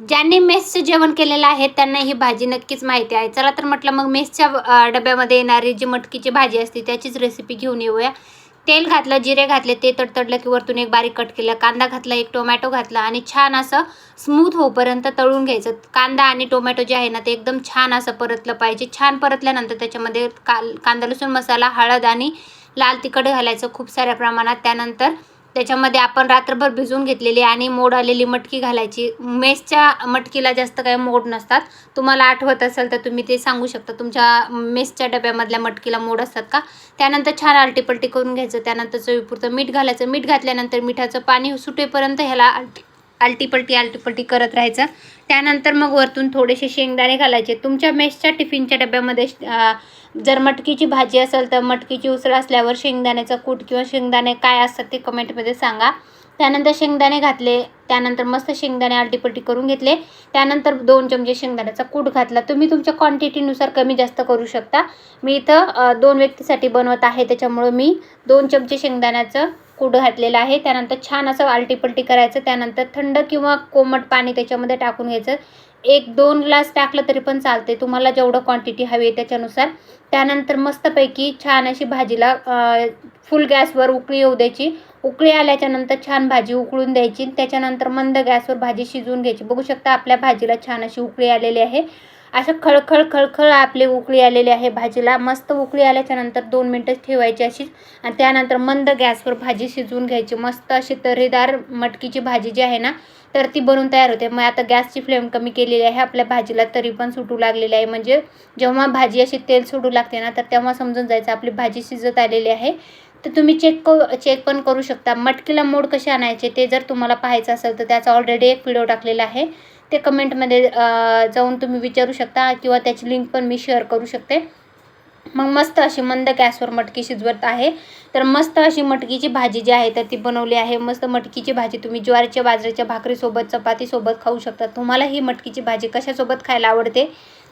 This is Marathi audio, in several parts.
ज्यांनी मेसचं जेवण केलेलं आहे त्यांना ही भाजी नक्कीच माहिती आहे. चला तर म्हटलं मग मेसच्या डब्यामध्ये येणारी जी मटकीची भाजी असते त्याचीच रेसिपी घेऊन येऊया. तेल घातलं जिरे घातले ते तडतडलं की वरतून एक बारीक कट केलं कांदा घातला एक टोमॅटो घातला आणि छान असं स्मूथ होईपर्यंत तळून घ्यायचं. कांदा आणि टोमॅटो जे आहे ना ते एकदम छान असं परतलं पाहिजे. छान परतल्यानंतर त्याच्यामध्ये काल कांदा लसूण मसाला हळद आणि लाल तिखट घालायचं खूप साऱ्या प्रमाणात. त्यानंतर त्याच्यामध्ये आपण रात्रभर भिजवून घेतलेली आणि मोड आलेली मटकी घालायची. मेसच्या मटकीला जास्त काही मोड नसतात. तुम्हाला आठवत असेल तर तुम्ही ते सांगू शकता. तुमच्या मेसच्या डब्यामधल्या मटकीला मोड असतात का? त्यानंतर छान आलटीपलटी करून घ्यायचं. त्यानंतर चवीपुरतं मीठ घालायचं. मीठ घातल्यानंतर मिठाचं पाणी सुटेपर्यंत ह्याला आलटी आलटीपलटी आलटीपलटी करत राहायचं. त्यानंतर मग वरतून थोडेसे शेंगदाणे घालायचे. तुमच्या मेसच्या टिफिनच्या डब्यामध्ये जर मटकीची भाजी असेल तर मटकीची उसळ असल्यावर शेंगदाण्याचा कूट किंवा शेंगदाणे काय असतात ते कमेंटमध्ये सांगा. त्यानंतर शेंगदाणे घातले. त्यानंतर मस्त शेंगदाणे आलटीपलटी करून घेतले. त्यानंतर दोन चमचे शेंगदाण्याचा कूट घातला. तुम्ही तुमच्या क्वांटिटीनुसार कमी जास्त करू शकता. मी इथं दोन व्यक्तीसाठी बनवत आहे. त्याच्यामुळं मी दोन चमचे शेंगदाण्याचं कूट घातलेलं आहे. त्यानंतर छान असं आलटीपलटी करायचं. त्यानंतर थंड किंवा कोमट पाणी त्याच्यामध्ये टाकून घ्यायचं. एक दोन ग्लास टाकलं तरी पण चालते तुम्हाला जेवढं क्वांटिटी हवी आहे त्याच्यानुसार. त्यानंतर मस्तपैकी छान अशी भाजीला फुल गॅसवर उकळी येऊ द्यायची. उकळी आल्याच्यानंतर छान भाजी उकळून द्यायची. त्याच्यानंतर मंद गॅसवर भाजी शिजवून घ्यायची. बघू शकता आपल्या भाजीला छान अशी उकळी आलेली आहे. असं खळखळ खळखळ आपले उकळी आलेले आहे भाजीला. मस्त उकळी आल्याच्यानंतर दोन मिनटं ठेवायची अशी आणि त्यानंतर मंद गॅसवर भाजी शिजवून घ्यायची. मस्त अशी तर्रीदार मटकीची भाजी जी आहे ना तर ती बनवून तयार होते. मग आता गॅसची फ्लेम कमी केलेली आहे. आपल्या भाजीला तरी पण सुटू लागलेली आहे. म्हणजे जेव्हा भाजी अशी तेल सोडू लागते ना तर तेव्हा समजून जायचं आपली भाजी शिजत आलेली आहे. तर तुम्ही चेक क चेक पण करू शकता. मटकीला मोड कसे आणायचे ते जर तुम्हाला पाहायचं असेल तर त्याचा ऑलरेडी एक व्हिडिओ टाकलेला आहे. ते कमेंटमध्ये जाऊन तुम्ही विचारू शकता किंवा त्याची लिंक पण मी शेअर करू शकते. मग मस्त अशी मंद गॅसवर मटकी शिजवत आहे. तर मस्त अशी मटकीची भाजी जी आहे तर ती बनवली आहे. मस्त मटकीची भाजी तुम्ही ज्वारीच्या बाजरीच्या भाकरीसोबत चपातीसोबत खाऊ शकता. तुम्हाला ही मटकीची भाजी कशासोबत खायला आवडते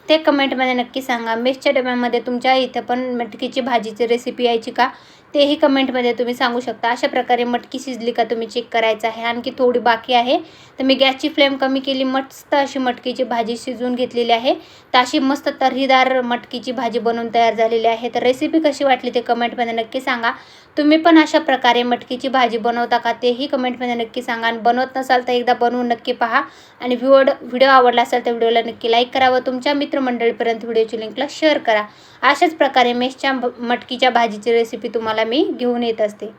ते कमेंटमध्ये नक्की सांगा. मेसच्या डब्यामध्ये तुमच्या इथं पण मटकीची भाजीची रेसिपी यायची का? तेही कमेंटमध्ये तुम्ही सांगू शकता. अशा प्रकारे मटकी शिजली का तुम्ही चेक करायचं आहे. आणखी थोडी बाकी आहे. तर मी गॅसची फ्लेम कमी केली. मस्त अशी मटकीची भाजी शिजवून घेतलेली आहे. तर अशी मस्त तर्हीदार मटकीची भाजी बनवून तयार झालेली आहे. तर रेसिपी कशी वाटली ते कमेंटमध्ये नक्की सांगा. तुम्ही पण अशा प्रकारे मटकीची भाजी बनवता का तेही कमेंटमध्ये नक्की सांगा. आणि बनवत नसाल तर एकदा बनवून नक्की पहा. आणि व्हिडिओ व्हिडिओ आवडला असेल तर व्हिडिओला नक्की लाईक करा व तुमच्या मित्रमंडळीपर्यंत व्हिडिओची लिंकला शेअर करा. अशाच प्रकारे मेसच्या मटकीच्या भाजीची रेसिपी तुम्हाला मी घेऊन येत असते.